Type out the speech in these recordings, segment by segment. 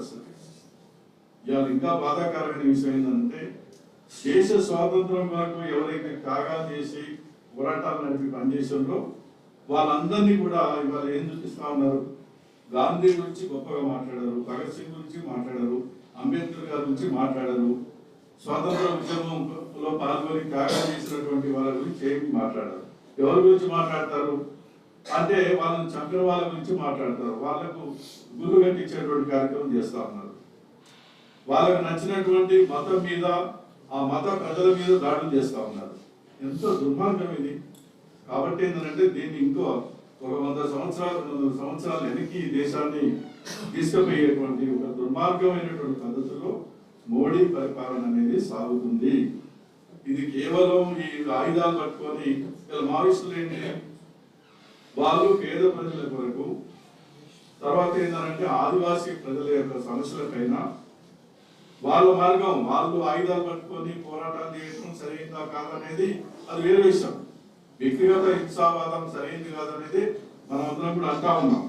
పరిస్థితి. ఇవాళ ఇంకా బాధాకరమైన విషయం ఏంటంటే దేశ స్వాతంత్రం వరకు ఎవరైతే త్యాగాలు చేసి పోరాటాలు నడిపి పనిచేసిండ్రో వాళ్ళందరినీ కూడా ఇవాళ ఏం చూపిస్తా ఉన్నారు? గాంధీ గురించి గొప్పగా మాట్లాడారు భగత్ సింగ్ గురించి మాట్లాడారు అంబేద్కర్ గారి గురించి మాట్లాడారు. స్వాతంత్ర ఉద్యమంలో పాల్గొని త్యాగాలు చేసినటువంటి వాళ్ళ గురించి ఏమి మాట్లాడారు? ఎవరి గురించి మాట్లాడతారు? అంటే వాళ్ళని చంపిన వాళ్ళ గురించి మాట్లాడతారు వాళ్ళకు గుళ్ళు కట్టించేటువంటి కార్యక్రమం చేస్తా ఉన్నారు. వాళ్ళకు నచ్చినటువంటి మతం మీద ఆ మత ప్రజల మీద దాడులు చేస్తా ఉన్నారు. ఎంతో దుర్మార్గం ఇది. కాబట్టి ఏంటంటే దీన్ని ఇంకో ఒక వంద సంవత్సరాలు సంవత్సరాలు వెనక్కి ఈ దేశాన్ని తీసుకుపోయేటువంటి ఒక దుర్మార్గమైనటువంటి పద్ధతిలో మోడీ పరిపాలన అనేది సాగుతుంది. ఇది కేవలం ఈ ఆయుధాలు పట్టుకొని ఇలా మావిస్తులు ఏంటి వాళ్ళు పేద ప్రజల కొరకు తర్వాత ఏంటంటే ఆదివాసీ ప్రజల యొక్క సమస్యలపైన వాళ్ళ మార్గం వాళ్ళు ఆయుధాలు పట్టుకొని పోరాటాలు చేయడం సరైనదా కాదనేది అది వేరే విషయం. వ్యక్తిగత హింసావాదం సరైనది కాదనేది మనం అందరం కూడా అంటా ఉన్నాం.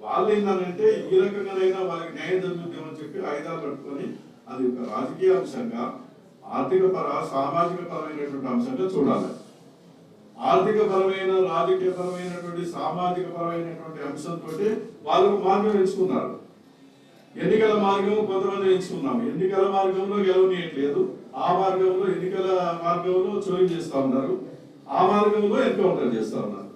వాళ్ళు ఏంటంటే ఈ రకంగానైనా వాళ్ళకి న్యాయం జరుగుతుందేమని చెప్పి ఆయుధాలు పట్టుకొని అది ఒక రాజకీయ అంశంగా ఆర్థిక పర సామాజిక పరమైనటువంటి అంశంగా చూడాలి. ఆర్థిక పరమైన రాజకీయ పరమైనటువంటి సామాజిక పరమైనటువంటి అంశంతో వాళ్ళకు మార్గం ఎంచుకున్నారు. ఎన్నికల మార్గం కొంతమంది ఎంచుకున్నాం. ఎన్నికల మార్గంలో గెలవనీయట్లేదు. ఆ మార్గంలో ఎన్నికల మార్గంలో చోరీ చేస్తా ఉన్నారు. ఆ మార్గంలో ఎన్కౌంటర్ చేస్తా ఉన్నారు.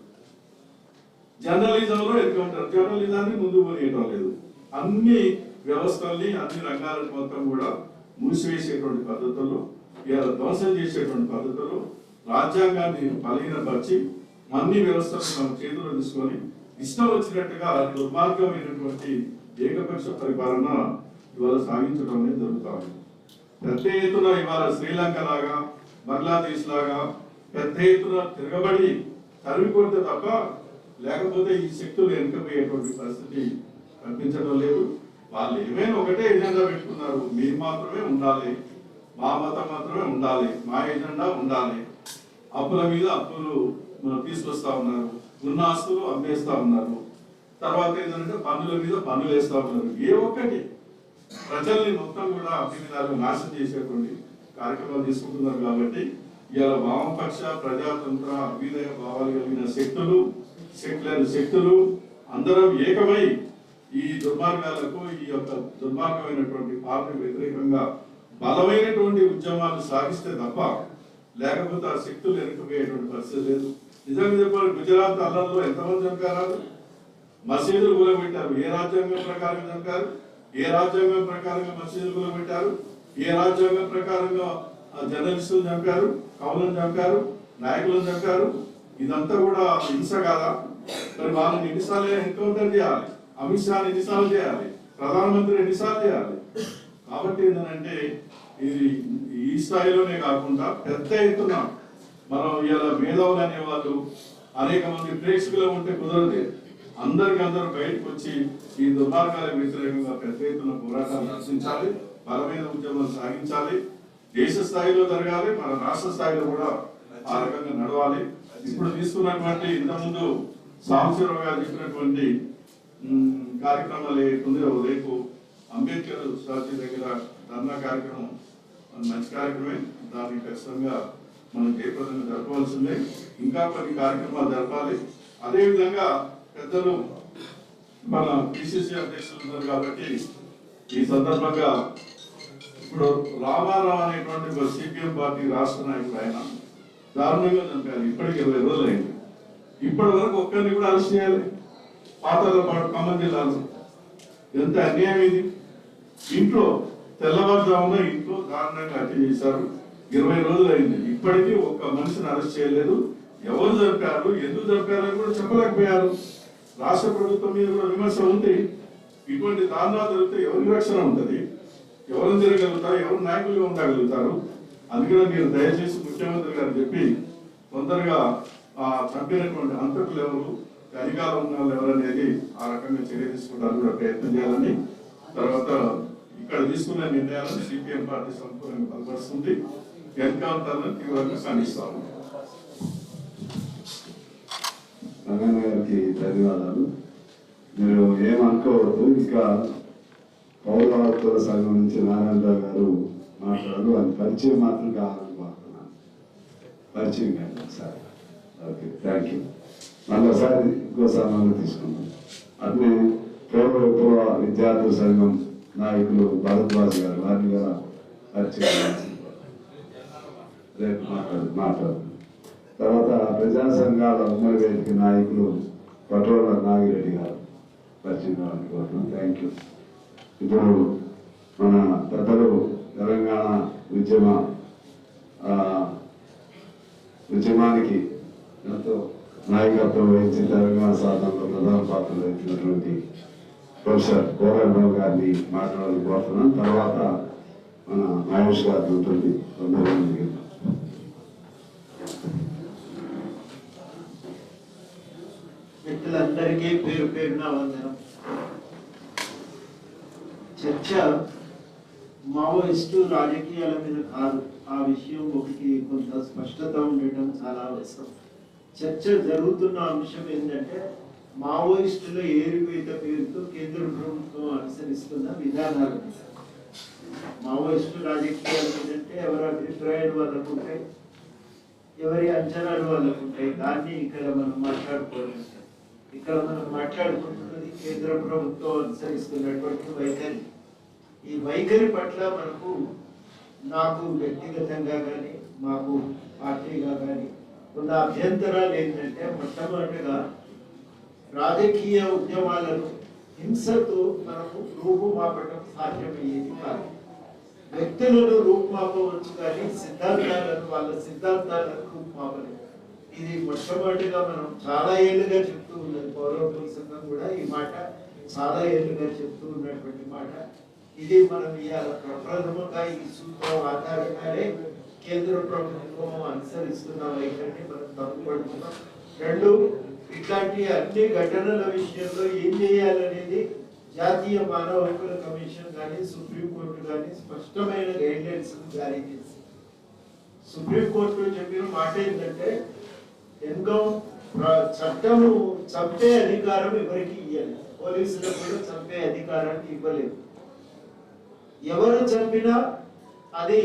జర్నలిజంలో ఎన్కౌంటర్ జర్నలిజాన్ని ముందు పోనీయటం లేదు. అన్ని వ్యవస్థల్ని అన్ని రంగాలను మొత్తం కూడా మూసివేసేటువంటి పద్ధతుల్లో ఇవాళ ధ్వంసం చేసేటువంటి పద్ధతుల్లో రాజ్యాంగాన్ని బలహీనపరిచి అన్ని వ్యవస్థలను మన చేతిలో తీసుకొని ఇష్టం వచ్చినట్టుగా దుర్మార్గమైనటువంటి ఏకపక్ష పరిపాలన ఇవాళ సాగించడం అనేది జరుగుతా ఉంది. పెద్ద ఎత్తున ఇవాళ శ్రీలంక లాగా బంగ్లాదేశ్ లాగా పెద్ద ఎత్తున తిరగబడి తరిమి కొడితే తప్ప లేకపోతే ఈ శక్తులు వెనుకపోయేటువంటి పరిస్థితి కనిపించడం లేదు. వాళ్ళు ఏమైనా ఒకటే ఎజెండా పెట్టుకున్నారు మీరు మాత్రమే ఉండాలి మా మతం మాత్రమే ఉండాలి మా ఎజెండా ఉండాలి. అప్పుల మీద అప్పులు తీసుకొస్తా ఉన్నారు. ఉన్న ఆస్తులు అమ్మేస్తా ఉన్నారు. తర్వాత ఏంటంటే పన్నుల మీద పన్నులు వేస్తా ఉన్నారు. ఏ ఒక్కటి. ప్రజల్ని మొత్తం కూడా అన్ని నాశనం చేసేటువంటి కార్యక్రమాలు తీసుకుంటున్నారు కాబట్టి ఇవాళ వామపక్ష ప్రజాతంత్ర అభ్యుదయ భావాలు కలిగిన శక్తులు సెక్యులర్ శక్తులు అందరం ఏకమై ఈ దుర్మార్గాలకు ఈ యొక్క దుర్మార్గమైనటువంటి పార్టీ వ్యతిరేకంగా బలమైనటువంటి ఉద్యమాలు సాగిస్తే తప్ప లేకపోతే ఆ శక్తులు వెనుకపోయేటువంటి పరిస్థితి లేదు. నిజంగా చెప్పాలి గుజరాత్ అల్లంలో ఎంతమంది చంపారు? మసీదులు కూలబెట్టారు. ఏ రాజ్యాంగం ప్రకారం చంపారు? ఏ రాజ్యాంగం ప్రకారంగా మసీదులు కూలబెట్టారు? ఏ రాజ్యాంగం ప్రకారంగా జర్నలిస్టులు చంపారు? కవులను చంపారు? నాయకులను చంపారు? ఇదంతా కూడా హింస కాదా? మరి వాళ్ళని ఎన్నిసార్లు ఎన్కౌంటర్ చేయాలి? అమిత్ షా ఎన్నిసార్లు చేయాలి? ప్రధానమంత్రి ఎన్నిసార్లు చేయాలి? కాబట్టి ఏంటంటే ఇది ఈ స్థాయిలోనే కాకుండా పెద్ద ఎత్తున మనం ఇలా మేధావులు అనేవాళ్ళు అనేక మంది ప్రేక్షకులు ఉంటే కుదరదు. అందరికి అందరూ బయటకు వచ్చి ఈ దుర్మార్గాలకు వ్యతిరేకంగా పెద్ద ఎత్తున పోరాటాలు రచించాలి బలమైన ఉద్యమం సాగించాలి దేశ స్థాయిలో జరగాలి మన రాష్ట్ర స్థాయిలో కూడా ఆ రకంగా నడవాలి. ఇప్పుడు తీసుకున్నటువంటి ఇంతకుముందు సాంబశివరావు గారు చెప్పినటువంటి కార్యక్రమాలు ఏటుందో రేపు అంబేద్కర్ సాక్షి దగ్గర ధర్నా కార్యక్రమం మంచి కార్యక్రమే దాన్ని ఖచ్చితంగా మనం జయప్రదంగా జరపవలసిందే. ఇంకా కొన్ని కార్యక్రమాలు జరపాలి. అదేవిధంగా పెద్దలు మన పిసిసి అధ్యక్షులు ఉన్నారు కాబట్టి ఈ సందర్భంగా ఇప్పుడు రామారావు అనేటువంటి ఒక సిపిఎం పార్టీ రాష్ట్ర నాయకుడు ఆయన దారుణంగా చంపాలి ఇప్పటికి ఇరవై రోజులు అయింది ఇప్పటి వరకు ఒక్కరిని కూడా అరెస్ట్ చేయాలి. పాతల పాటు ఖమ్మం జిల్లాలో. ఎంత అన్యాయం ఇది. ఇంట్లో తెల్లవారుజామున ఇంట్లో దారుణంగా హత్య చేశారు. ఇరవై రోజులు అయింది. ఇప్పటికీ ఒక్క మనిషిని అరెస్ట్ చేయలేదు. ఎవరు జరిపారు? ఎందుకు జరిపారు అని కూడా చెప్పలేకపోయారు. రాష్ట్ర ప్రభుత్వం మీద కూడా విమర్శ ఉంది. ఇటువంటి దారుణాలు జరిగితే ఎవరి రక్షణ ఉంటుంది? ఎవరు తిరగలుగుతారు? ఎవరు నాయకులుగా ఉండగలుగుతారు? అందుకనే మీరు దయచేసి ముఖ్యమంత్రి గారు చెప్పి తొందరగా ఆ చంపినటువంటి అంతకులు ఎవరు? అధికారం ఉన్న వాళ్ళు ఎవరు అనేది ఆ రకంగా చర్య తీసుకోవడానికి కూడా ప్రయత్నం చేయాలని. తర్వాత ఇక్కడ తీసుకున్న నిర్ణయాలను సిపిఎం పార్టీ సంపూర్ణంగా బలపరుస్తుంది. ఎన్కౌంటర్లను తీవ్రంగా ఖండిస్తాము. రంగన్న గారికి ధన్యవాదాలు. మీరు ఏమనుకోవద్దు ఇంకా పౌర సంఘం నుంచి నారాయణరావు గారు మాట్లాడు అది పరిచయం మాత్రం కావాలని పరిచయం కాదు సార్. Okay thank you. మళ్ళీ ఒకసారి ఇంకోసారి తీసుకున్నాను తీసుకుందాం. అట్లే పూర్వ విద్యార్థుల సంఘం నాయకులు భరద్వాజ్ గారు వారిని కూడా పరిచయం రేపు మాట్లాడు మాట్లాడు. తర్వాత ప్రజా సంఘాల ఉమ్మడి వేదిక నాయకులు పట్రోల నాగిరెడ్డి గారు పరిచయం కావాలని కోరుతున్నాం. థ్యాంక్ యూ ఇప్పుడు మన పెద్దలు తెలంగాణ ఉద్యమ ఉద్యమానికి ఎంతో నాయకత్వం వహించి తెలంగాణ సాధనలో ప్రధాన పాత్ర వహించినటువంటి ప్రొఫెసర్ కోరారావు గారిని మాట్లాడాలని కోరుతున్నాం తర్వాత మన మహేష్ గారిని ఉంటుంది అందరూ ముందుకు. వ్యక్తులందరికీ పేరు పేరున వందనం. చర్చ మావోయిస్టు రాజకీయాల మీద కాదు. ఆ విషయం ఒకటి కొంత స్పష్టత ఉండటం చాలా అవసరం. చర్చ జరుగుతున్న అంశం ఏంటంటే మావోయిస్టుల ఏరువేత పేరుతో కేంద్ర ప్రభుత్వం అనుసరిస్తున్న విధానాలు. మావోయిస్టు రాజకీయాలు ఏంటంటే ఎవరి అభిప్రాయాలు వాళ్ళకు ఉంటాయి ఎవరి అంచనాలు వాళ్ళకు ఉంటాయి దాన్ని ఇక్కడ మనం మాట్లాడుకోవాలి. ఇక్కడ మనం మాట్లాడుకుంటున్నది కేంద్ర ప్రభుత్వం అనుసరిస్తున్నటువంటి వైఖరి. ఈ వైఖరి పట్ల మనకు నాకు వ్యక్తిగతంగా కానీ మాకు పార్టీగా కానీ ఉన్న అభ్యంతరాలు ఏంటంటే మొట్టమొదటిగా రాజకీయ ఉద్యమాలను హింసతో మనము రూపుమాపటం సాధ్యమయ్యేది కాదు. వ్యక్తులను రూపుమాపవచ్చు కానీ సిద్ధాంతాలను వాళ్ళ సిద్ధాంతాలను రూపుమాపలేదు ఇది మొట్టమొదటిగా మనం చాలా ఏళ్ళుగా చెప్తూ ఉన్నది. పౌరవ సంఘం కూడా ఈ మాట చాలా ఏళ్ళుగా చెప్తూ ఉన్నటువంటి మాట. ఇది మనం ఇవాళ ప్రప్రథమంగా ఈ సూత్రం ఆధారంగానే కేంద్ర ప్రభుత్వం అనుసరిస్తున్నాం. ఏంటంటే మనం తప్పుపడుతున్నాం. రెండు ఇట్లాంటి అన్ని ఘటనల విషయంలో ఏం చేయాలనేది జాతీయ మానవ హక్కుల కమిషన్ కానీ సుప్రీంకోర్టు కానీ స్పష్టమైన గైడ్లైన్స్ జారీ చేసింది. సుప్రీంకోర్టు చెప్పిన మాట ఏంటంటే ఎన్కౌ చట్టము చంపే అధికారం ఎవరికి ఇవ్వాలి పోలీసులకు కూడా చంపే అధికారాన్ని ఇవ్వలేదు. ఎవరు చంపినా అది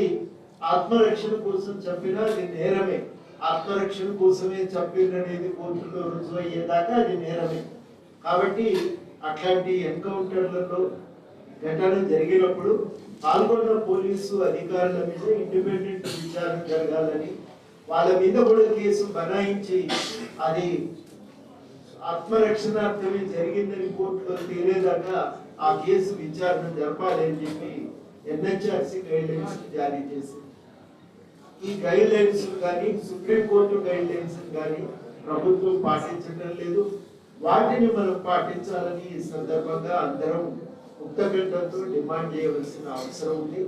ఆత్మరక్షణ కోసం చంపినా అది నేరమే. ఆత్మరక్షణ కోసమే చంపిననేది కోర్టులో రుజువు అయ్యేదాకా అది నేరమే. కాబట్టి అట్లాంటి ఎన్కౌంటర్లలో ఘటన జరిగినప్పుడు పాల్గొన్న పోలీసు అధికారుల మీద ఇండిపెండెంట్ విచారణ జరగాలని వాళ్ళ మీద కూడా కేసు బనాయించి అది ఆత్మరక్షణార్థమే జరిగిందని కోర్టులో తేలేదాకా ఆ కేసు విచారణ జరపాలి అని చెప్పి ఎన్హెచ్ఆర్సీ గైడ్ లైన్స్ జారీ చేసింది. ఈ గైడ్ లైన్స్ కానీ సుప్రీంకోర్టు గైడ్ లైన్స్ కానీ ప్రభుత్వం పాటించడం లేదు. వాటిని మనం పాటించాలని ఈ సందర్భంగా అందరం ఉక్తగంటతో డిమాండ్ చేయవలసిన అవసరం ఉంది.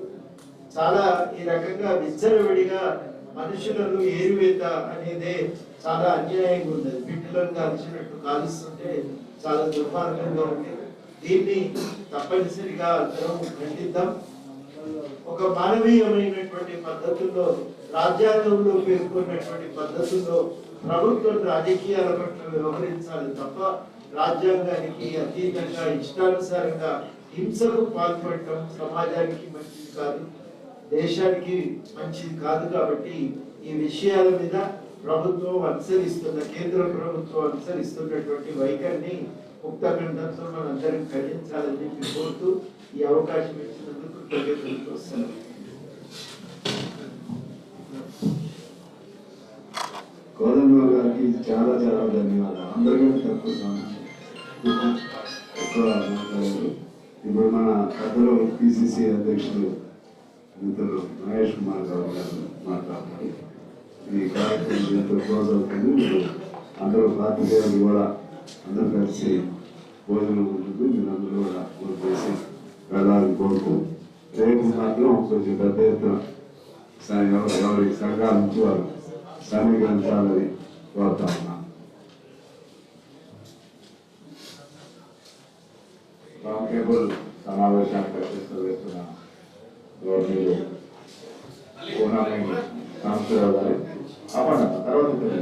చాలా ఈ రకంగా విచ్చలవిడిగా మనుషులను ఏరువేత అనేదే చాలా అన్యాయంగా ఉన్నది. బిడ్డలను కాల్చినట్టు కాలుస్తుంటే చాలా దుర్మార్గంగా ఉంది. దీన్ని తప్పనిసరిగా అందరం ఖండిద్దాం. ఒక మానవీయమైనటువంటి పద్ధతుల్లో రాజ్యాంగంలో పేర్కొన్నటువంటి పద్ధతుల్లో ప్రభుత్వం రాజకీయాల పట్ల వ్యవహరించాలి తప్ప రాజ్యాంగానికి అతీతంగా ఇష్టానుసారంగా హింసకు పాల్పడటం సమాజానికి మంచిది కాదు దేశానికి మంచిది కాదు కాబట్టి ఈ విషయాల మీద ప్రభుత్వం అనుసరిస్తున్న కేంద్ర ప్రభుత్వం అనుసరిస్తున్నటువంటి వైఖరిని ముక్తఖండంతో మనందరం ఖండించాలని చెప్పి కోరుతూ ఈ అవకాశం ఇచ్చిన కోదండరావు గారికి చాలా చాలా ధన్యవాదాలు. అందరికీ తక్కువ ఎక్కువ మాట్లాడారు. ఇప్పుడు మన పెద్దలు పిసిసి అధ్యక్షులు మిత్రులు మహేష్ కుమార్ గౌడ్ గారు మాట్లాడతారు. ఈ కార్యక్రమం ఎంతో క్లోజ్ అవుతుంది మీరు అందరూ పాత్రికేయులు కూడా అందరూ కలిసి భోజనం ఉంటుంది. మీరు అందరూ కూడా చేసి వెళ్ళాలని కోరుతూ రేపు మాత్రం కొంచెం పెద్ద ఎత్తున స- ఎవరి ఎవరి సంఘాల నుంచి వారు సమీకరించాలని కోరుతా ఉన్నాను రామ్ కేబుల్ సమావేశానికి అధ్యక్షత వేస్తున్న గవర్నీయులు పూర్ణామి సాంబశివరావు గారు ఆపండి అమ్మ, తర్వాత ఉంటుంది.